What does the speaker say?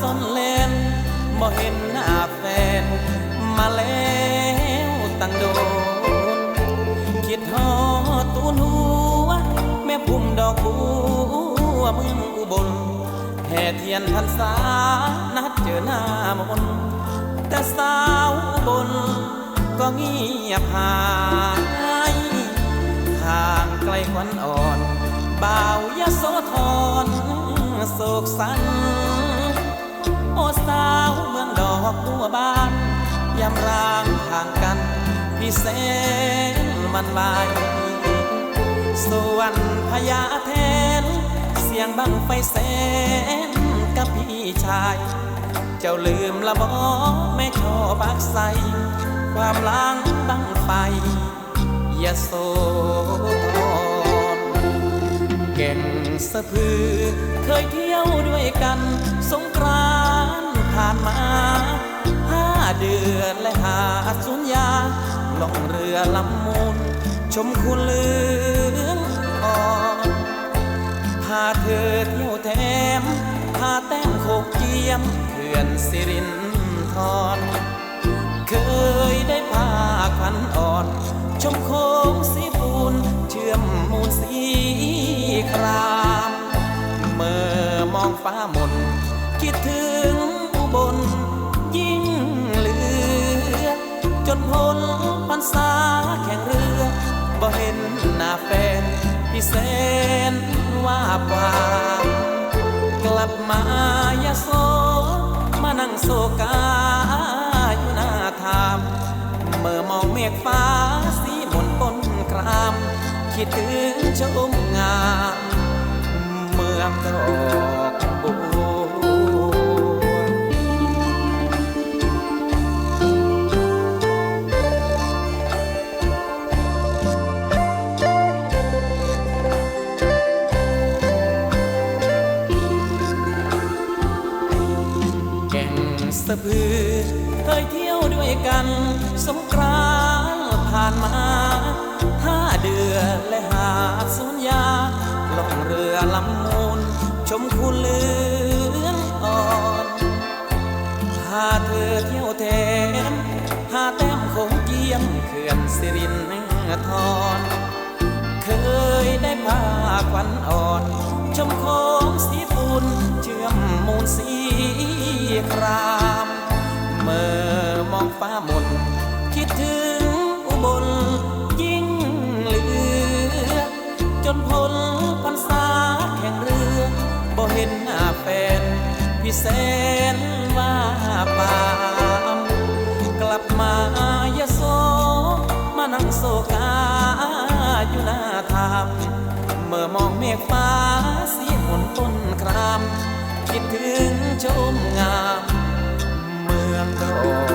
ซ่อนเล่นบ่เห็นหน้าแฟน มาแล้วตั้งโดนคิดฮอตูนหัว แม่พุ่มดอกบัวเมืองอุบลแห่เทียนพรรษานัดเจอหน้ามนแต่สาวอุบลก็เงียบหายห่างไกลควันอ่อนบ่าวยโสธรโศกสัน โอสาวเมืองดอกบัวบานยำร่างห่างกัน พี่เสนมันวายส่วนพญาแทน เสียงบังไฟแสนกับพี่ชาย เจ้าลืมละบอแม่ชอบักใส ความล้างบังไฟยาโสธรเก่งสะพือ เคยเที่ยวด้วยกัน สงกราน ผ่านมาห้าเดือนและหาสุญญาล่องเรือลำมูล ชมคุณเลืองอ่อนพาเธอเที่ยวแถมพาแต้มโคกเจียมเขื่อนสิรินทรเคยได้พาควันอ่อน ชมโค้งสีปูน เชื่อมมูลสีคราม เมื่อมองฟ้ามนคิดถึง พี่เสนว่าปวากลับมายาโสมานั่งโศกาอยู่หน้าทามเมื่อมองเมฆฟ้าสีมนปนคราม คิดถึงชมงามเมืองดอก สะพือเคยเที่ยวด้วยกัน สงกรานต์ผ่านมาห้าเดือนและหาดสุญญาล่องเรือลำมูล ชมคุณเลืองอ่อนพาเธอเที่ยวแทนพาแต้มคงเกียมเขื่อนสิรินทรเคยได้พา ฟ้ามนคิดถึงอุบลยิ่งเหลือ จนพ้นพรรษาแข่งเรือบ่เห็นหน้าแฟนพี่แสนว่าปามกลับมายโสมานั่งโศกาอยู่หน้าทามเมื่อมองเมฆฟ้าสีหมนต้นคราม คิดถึงชมงาม เมืองดอก